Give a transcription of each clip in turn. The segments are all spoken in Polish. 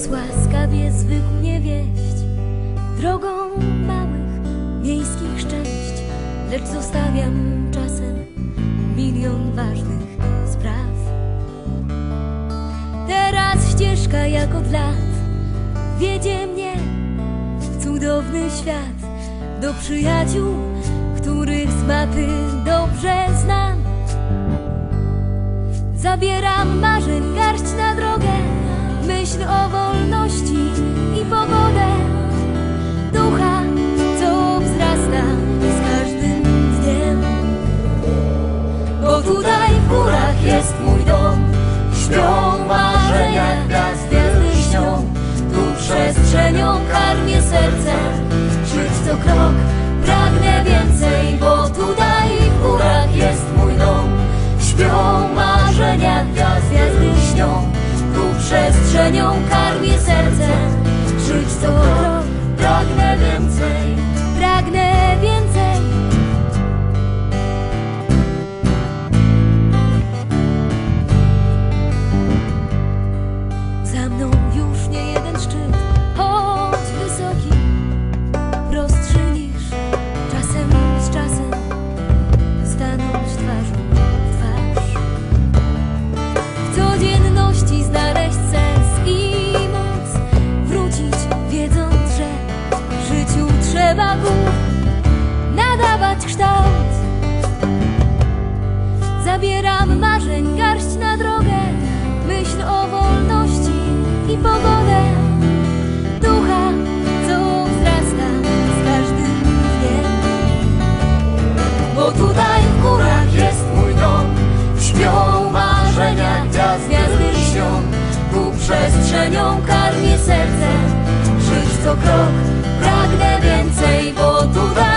Los łaskawie zwykł mnie wieść Drogą małych miejskich szczęść Lecz zostawiam czasem milion ważnych spraw. Teraz ścieżka jak od lat Wiedzie mnie w cudowny świat. Do przyjaciół, których z mapy dobrze znam Zabieram marzeń garść na drogę Myśl o serce. Żyć co krok pragnę więcej Bo tutaj w górach jest mój dom. Śpią marzenia gwiazd, gwiazdy śnią Tu przestrzenią karmię serce. Żyć co krok pragnę więcej Bo tutaj w górach jest mój dom, śpią marzenia gwiazd, gwiazdy śnią. Tu przestrzenią karmię serce, żyć co krok pragnę więcej, bo tutaj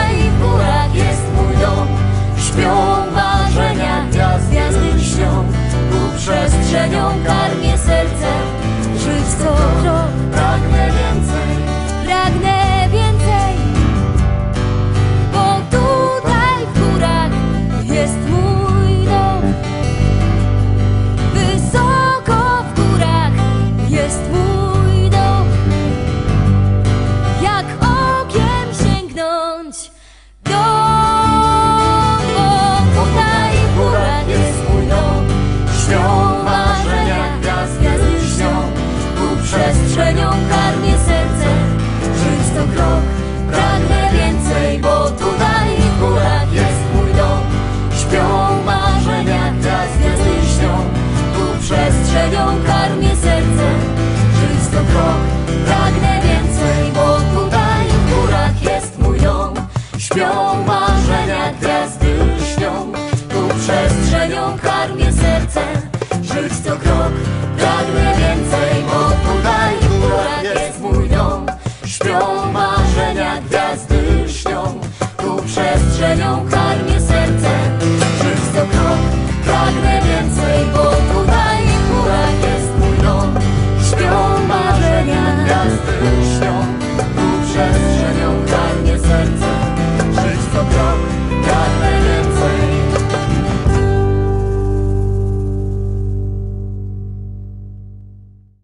understood